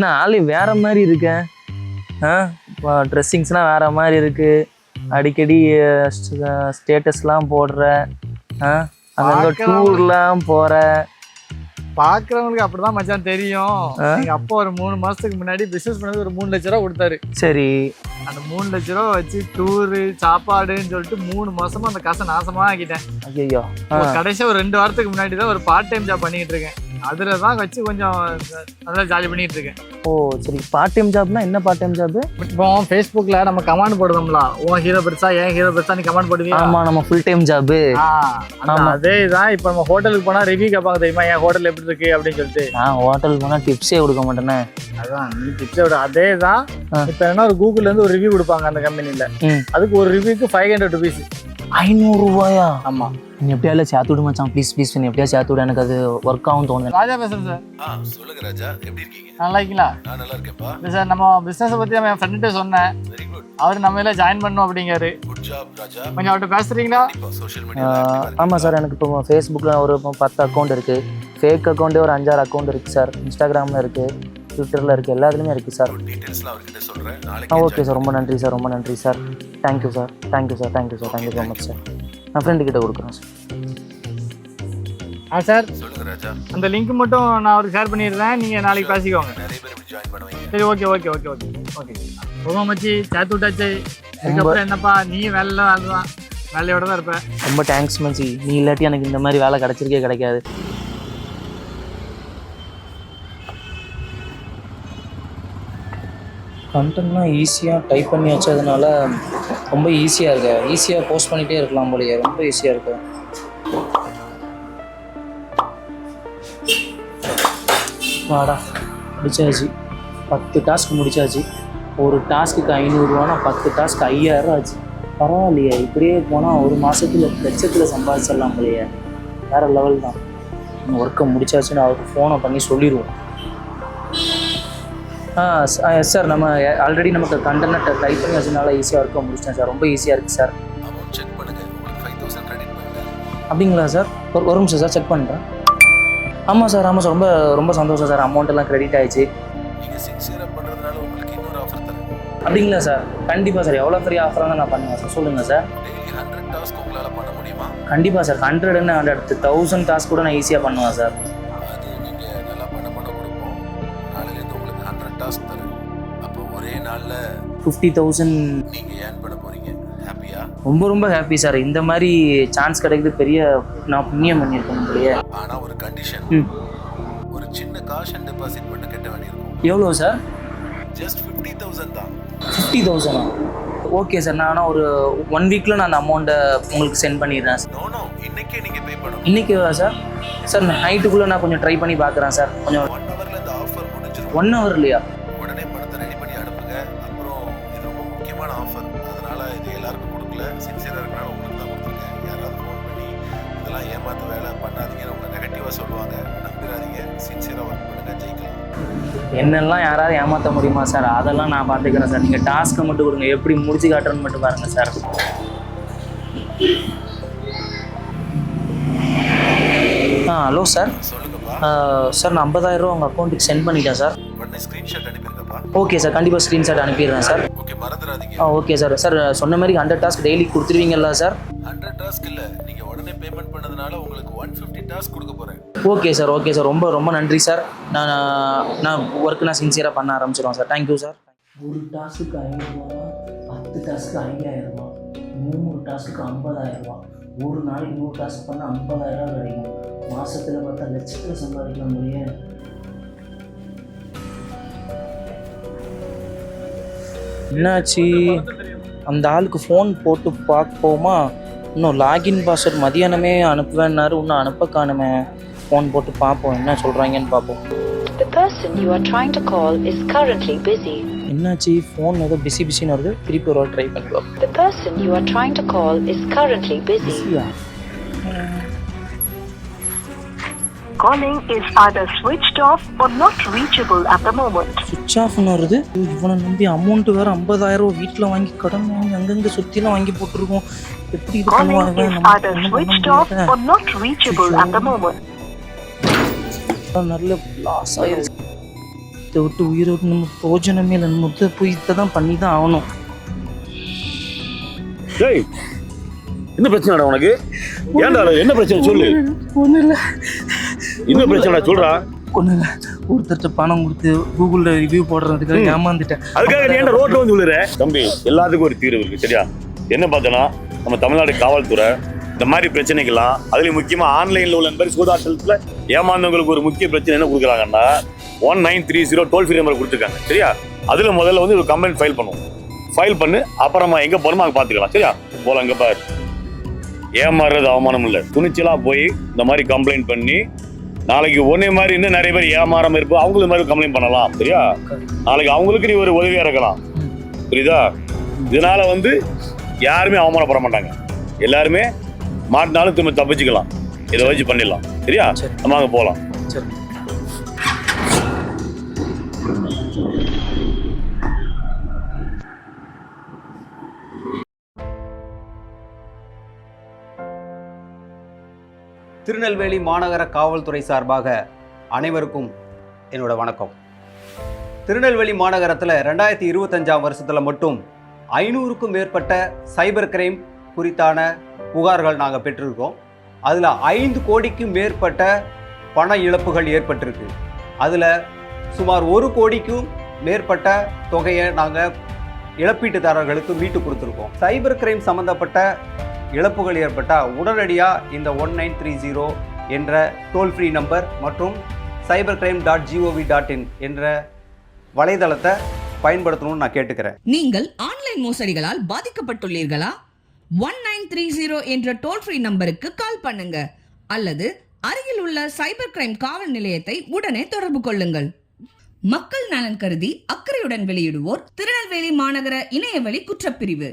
என்ன ஆளு வேற மாதிரி இருக்கேன் ஆ? ட்ரெஸ்ஸிங்ஸ்லாம் வேற மாதிரி இருக்கு. அடிக்கடி ஸ்டேட்டஸ்லாம் போடுற. ஆ? பார்க்கலாம். டூர்லாம் போற. பாக்குறவங்களுக்கு அப்படிதான் மச்சான் தெரியும்? எங்க அப்பா ஒரு மூணு மாசத்துக்கு முன்னாடி பிசினஸ் பண்ணது ஒரு மூணு லட்ச ரூபா கொடுத்தாரு. சரி. அந்த மூணு லட்ச ரூபா வச்சு டூரு சாப்பாடுன்னு சொல்லிட்டு மூணு மாசமா அந்த காசை நாசமா ஆக்கிட்டேன். ஐயோ கடைசியா ஒரு ரெண்டு வாரத்துக்கு முன்னாடி தான் ஒரு பார்ட் டைம் ஜாப் பண்ணிட்டு இருக்கேன். அதுல தான் வச்சு கொஞ்சம் நல்லா ஜாலி பண்ணிட்டு இருக்கேன் ஓ சரி பார்ட் டைம் ஜாப்னா என்ன பார்ட் டைம் ஜாப் இப்போ ஃபேஸ்புக்ல நம்ம கமெண்ட் போடுவோம்ல உன் ஹீரோ பெருசா ஏன் ஹீரோ பெருசா நீ கமெண்ட் போடுவியா? ஆமா நம்ம ஃபுல் டைம் ஜாப். அதே தான் இப்போ நம்ம ஹோட்டலுக்கு போனா ரிவ்யூ கேட்பாங்க தெரியுமா என் ஹோட்டல் எப்படி இருக்கு? அப்படின்னு சொல்லிட்டு. நான் ஹோட்டல் போனா டிப்ஸே கொடுக்க மாட்டேனே. அதான் நீ பிக்சரோட அதே தான். இப்போ என்ன ஒரு கூகுள்ல இருந்து ஒரு ரிவ்யூ கொடுப்பாங்க அந்த கம்பெனில ம். அதுக்கு ஒரு ரிவ்யூக்கு ஃபைவ் ஹண்ட்ரட் ருபீஸ் ஐநூறு ரூபாயா? ஆமா. நீ எப்படியாவது சேர்த்து விடு மச்சான். ப்ளீஸ் ப்ளீஸ் நீ எப்படியா சேர்த்து விடு. எனக்கு அது ஒர்க் ஆகும் தோணுது. ராஜா பேசுறேன் சார். ஆ சொல்லுங்க ராஜா. எப்படி இருக்கீங்க? நல்லா இருக்கீங்களா? நான் நல்லா இருக்கேன்ப்பா. இல்லை சார் நம்ம பிசினஸ் பத்தி நம்ம என் ஃப்ரெண்ட்டு சொன்னேன். வெரி குட் அவர் நம்ம எல்லாம் ஜாயின் பண்ணும் அப்படிங்காரு குட் ஜாப் ராஜா. கொஞ்சம் அவர்கிட்ட பேசுறீங்களா? சோஷியல் மீடியா ஆமாம் சார் எனக்கு இப்போ ஃபேஸ்புக்கில் ஒரு பத்து அக்கௌண்ட் இருக்குது ஃபேக் அக்கௌண்ட்டே ஒரு அஞ்சாறு அக்கௌண்ட் இருக்குது சார். இன்ஸ்டாகிராமில் இருக்குது ட்விட்டரில் இருக்குது எல்லாத்துலேயுமே இருக்குது சார். அவர்கிட்ட நாளைக்கு ஓகே சார். ரொம்ப நன்றி சார் ரொம்ப நன்றி sir. Thank you sir thank you sir thank you sir thank you so much sir நான் ஃப்ரெண்டு கிட்ட கொடுக்குறேன் சார் ஆ சார் சொல்லுங்க ராஜா. அந்த லிங்க் மட்டும் நான் அவருக்கு ஷேர் பண்ணிடுறேன். நீங்க நாளைக்கு பேசிக்கோங்க. நிறைய பேர் இப்படி ஜாயின் பண்ணுவீங்க. சரி okay okay okay okay okay ரொம்ப மச்சி. சேர்த்து விட்டாச்சு. இதுக்கப்புறம் என்னப்பா? நீ வேலை வேலை தான் வேலையோட தான் இருப்ப. ரொம்ப தேங்க்ஸ் மச்சி. நீ இல்லாட்டி எனக்கு இந்த மாதிரி வேலை கிடச்சிருக்கே கிடைக்காது. கண்டென்ட்லாம் ஈஸியாக டைப் பண்ணி வச்சதுனால ரொம்ப ஈஸியாக இருக்கு. ஈஸியாக போஸ்ட் பண்ணிகிட்டே இருக்கலாம் போலியே. ரொம்ப ஈஸியாக இருக்கு. வாடா முடிச்சாச்சு. பத்து டாஸ்க் முடிச்சாச்சு. ஒரு டாஸ்க்குக்கு ஐநூறுரூவானா பத்து டாஸ்க் ஐயாயிரம் ஆச்சு. பரவாயில்லையே. இப்படியே போனால் ஒரு மாதத்தில் லட்சத்தில் சம்பாதிச்சிடலாம் போலையே. வேறு லெவல் தான். ஒர்க்கை முடிச்சாச்சுன்னு அவருக்கு ஃபோனை பண்ணி சொல்லிடுவோம். சார் நம்ம ஆல்ரெடி நமக்கு கண்டென்ட் டைப் பண்ணி வச்சதுனால ஈஸியாக ஒர்க்கை முடிச்சிட்டேன் சார் ரொம்ப ஈஸியாக இருக்குது சார் அமௌண்ட் செக் பண்ணுங்க. உங்களுக்கு ஃபைவ் தௌசண்ட் கிரெடிட் பண்ணுங்க. அப்படிங்களா சார் ஒரு ஒரு நிமிஷம் சார் செக் பண்ணுறேன் ஆமாம் சார் ஆமாம் சார் ரொம்ப ரொம்ப சந்தோஷம் சார் அமௌண்ட் எல்லாம் கிரெடிட் ஆயிடுச்சு. நீங்க சின்சியரா பண்றதுனால உங்களுக்கு இன்னொரு ஆஃபர் தரேன். அப்படிங்களா சார் கண்டிப்பாக சார் எவ்வளோ பெரிய ஆஃபராக நான் பண்ணுவேன் சார் சொல்லுங்கள் சார் டெய்லி ஹண்ட்ரட் டாஸ்க் உங்களால பண்ண முடியுமா? கண்டிப்பாக சார் ஹண்ட்ரட்னு ஹண்ட்ரட் தௌசண்ட் டாஸ்க் கூட நான் ஈஸியாக பண்ணுவேன் சார் ஃபிஃப்டி தௌசண்ட் நீங்க ஏர்ன் பண்ண போறீங்க? ஹாப்பியா ரொம்ப ரொம்ப ஹாப்பி சார் இந்த மாதிரி சான்ஸ் கிடைக்குது பெரிய நான் புண்ணியம் பண்ணியிருக்கேன் உங்களையே ஆனா ஒரு கண்டிஷன் ஒரு சின்ன காஷ் அண்ட் டெபாசிட் மட்டும் கட்ட வேண்டியிருக்கும். எவ்வளோ சார் ஜஸ்ட் ஃபிஃப்டி தௌசண்ட் தான். ஃபிஃப்டி தௌசண்டா ஓகே சார் நான் ஆனால் ஒரு ஒன் வீக்கில் நான் அந்த அமௌண்ட்டை உங்களுக்கு சென்ட் பண்ணிடுறேன் சார் நோ நோ இன்னைக்கே நீங்க பே பண்ணணும். இன்றைக்கி சார் சார் நைட்டுக்குள்ளே நான் கொஞ்சம் ட்ரை பண்ணி பார்க்குறேன் சார் கொஞ்சம் ஒன் ஹவர்ல இந்த ஆஃபர் முடிஞ்சிடும் ஒன் ஹவர் என்னெல்லாம் யாராவது ஏமாற்ற முடியுமா சார்? அதெல்லாம் நான் பார்த்துக்கிறேன் சார். நீங்கள் டாஸ்க்கை மட்டும் கொடுங்க. எப்படி முடிச்சு காட்டுறேன்னு மட்டும் பாருங்கள் சார். ஆ ஹலோ சார் சார் நான் 50000 ரூபா உங்கள் அக்கௌண்ட்டுக்கு சென்ட் பண்ணிட்டேன் சார் ஓகே சார் கண்டிப்பாக ஸ்க்ரீன்ஷாட் அனுப்பிடுறேன் சார் ஓகே சார் சார் சொன்ன மாதிரி ஹண்ட்ரட் டாஸ்க் டெய்லி கொடுத்துருவீங்கல்ல சார் ஹண்ட்ரட் டாஸ்க் இல்ல. உடனே பேமெண்ட் பண்ணதுனால உங்களுக்கு ஒன் ஃபிஃப்டி டாஸ்க் கொடுக்க போறேன். ஓகே சார் ஓகே சார் ரொம்ப ரொம்ப நன்றி சார் நான் நான் ஒர்க் நான் சின்சியராக பண்ண ஆரம்பிச்சிடுவோம் சார் தேங்க்யூ சார் ஒரு டாஸ்க்கு ஐநூறுரூவா பத்து டாஸ்க்கு ஐயாயிரரூபா நூறு டாஸ்க்கு ஐம்பதாயிரரூபா ஒரு நாளைக்கு நூறு டாஸ்க் பண்ணால் ஐம்பதாயிரம் கிடைக்கும். மாதத்தில் பார்த்தா லட்சத்தில் சம்பாதிக்கலாம் முடியே என்னாச்சு? அந்த ஆளுக்கு ஃபோன் போட்டு பார்ப்போமா? இன்னும் லாகின் பாஸ்வேர்ட் மதியானமே அனுப்புவேன்னாரு இன்னும் அனுப்ப காணுமே ஃபோன் போட்டு பார்ப்போம் என்ன சொல்கிறாங்கன்னு பார்ப்போம். The person you are trying to call is currently busy. என்னாச்சு? ஃபோன் ஏதோ பிஸி பிஸின்னு வருது. திருப்பி ஒரு ட்ரை பண்ணி The person you are trying to call is currently busy. Calling is either switched off or not reachable at the moment. சுவிட்ச் ஆஃப்னு வருது. இவனை நம்பி அமௌண்ட் வேற ஐம்பதாயிரம் வீட்டில் வாங்கி கடன் வாங்கி அங்கங்கே சுற்றிலாம் வாங்கி போட்டிருக்கோம். எப்படி இது Calling பண்ணுவாங்க either switched off or not reachable at the moment. நல்ல லாஸ் ஆயிருச்சு இதை விட்டு உயிரோடு நம்ம போஜனமே இல்லை. நம்ம போய் இதை தான் பண்ணி தான் ஆகணும். டேய் என்ன பிரச்சனைடா உனக்கு? ஏன்டா என்ன பிரச்சனை? சொல்லு. ஒன்றும் இல்லை. என்ன பிரச்சனை சொல்றா. இல்லை ஒருத்தர்கிட்ட பணம் கொடுத்து கூகுளில் ரிவ்யூ போடுறதுக்கு ஏமாந்துட்டேன். அதுக்காக நீ ஏன்டா ரோட்ல வந்து விழுற? தம்பி எல்லாத்துக்கும் ஒரு தீர்வு இருக்கு சரியா? என்ன பார்த்தோன்னா நம்ம தமிழ்நாடு காவல்துறை இந்த மாதிரி பிரச்சனைகள்லாம் அதுலயும் முக்கியமா ஆன்லைன்ல உள்ள மாதிரி சூதாட்டத்துல ஏமாந்தவங்களுக்கு ஒரு முக்கிய பிரச்சனை என்ன கொடுக்குறாங்கன்னா one nine three zero toll free number கொடுத்துருக்காங்க சரியா? அதுல முதல்ல வந்து ஒரு கம்ப்ளைண்ட் ஃபைல் பண்ணுவோம். ஃபைல் பண்ணு அப்புறமா எங்க போகணுமோ அங்கே பார்த்துக்கலாம் சரியா? போல அங்க பாரு. ஏமாறுறது அவமானம் இல்லை. துணிச்சலா போய் இந்த மாதிரி கம்ப்ளைண்ட் பண்ணி நாளைக்கு ஒன்னே மாதிரி இன்னும் நிறைய பேர் ஏமாறாம இருப்போம் அவங்களுக்கு மாதிரி கம்ப்ளைண்ட் பண்ணலாம். சரியா? நாளைக்கு அவங்களுக்கு நீ ஒரு உதவியா இருக்கலாம். புரியுதா? இதனால வந்து யாருமே அவமானப்பட மாட்டாங்க. எல்லாருமே மாட்டினாலும் திரும்ப தப்பிச்சுக்கலாம். இதை வச்சு பண்ணிடலாம். சரியா? நம்ம அங்கே போகலாம். சரி. திருநெல்வேலி மாநகர காவல்துறை சார்பாக அனைவருக்கும் என்னோட வணக்கம். திருநெல்வேலி மாநகரத்தில் ரெண்டாயிரத்தி இருபத்தஞ்சாம் வருஷத்தில் மட்டும் ஐநூறுக்கும் மேற்பட்ட சைபர் கிரைம் குறித்தான புகார்கள் நாங்கள் பெற்றிருக்கோம். அதில் ஐந்து கோடிக்கும் மேற்பட்ட பண இழப்புகள் ஏற்பட்டிருக்கு. அதில் சுமார் ஒரு கோடிக்கும் மேற்பட்ட தொகையை நாங்கள் இழப்பீட்டுதாரர்களுக்கு மீட்டு கொடுத்துருக்கோம். சைபர் கிரைம் சம்மந்தப்பட்ட இழப்புகள் ஏற்பட்டால் உடனடியாக இந்த ஒன் நைன் த்ரீ ஜீரோ என்ற டோல் ஃப்ரீ நம்பர் மற்றும் cyber crime dot G O V dot in என்ற வலைதளத்தை பயன்படுத்தணும்னு நான் கேட்டுக்கிறேன். நீங்கள் ஆன்லைன் மோசடிகளால் பாதிக்கப்பட்டுள்ளீர்களா? ஒன் நைன் த்ரீ ஜீரோ என்ற டோல் ஃப்ரீ நம்பருக்கு கால் பண்ணுங்க. அல்லது அருகில் உள்ள சைபர் கிரைம் காவல் நிலையத்தை உடனே தொடர்பு கொள்ளுங்கள். மக்கள் நலன் கருதி அக்கறையுடன் வெளியிடுவோர் திருநெல்வேலி மாநகர இணையவழி குற்றப்பிரிவு.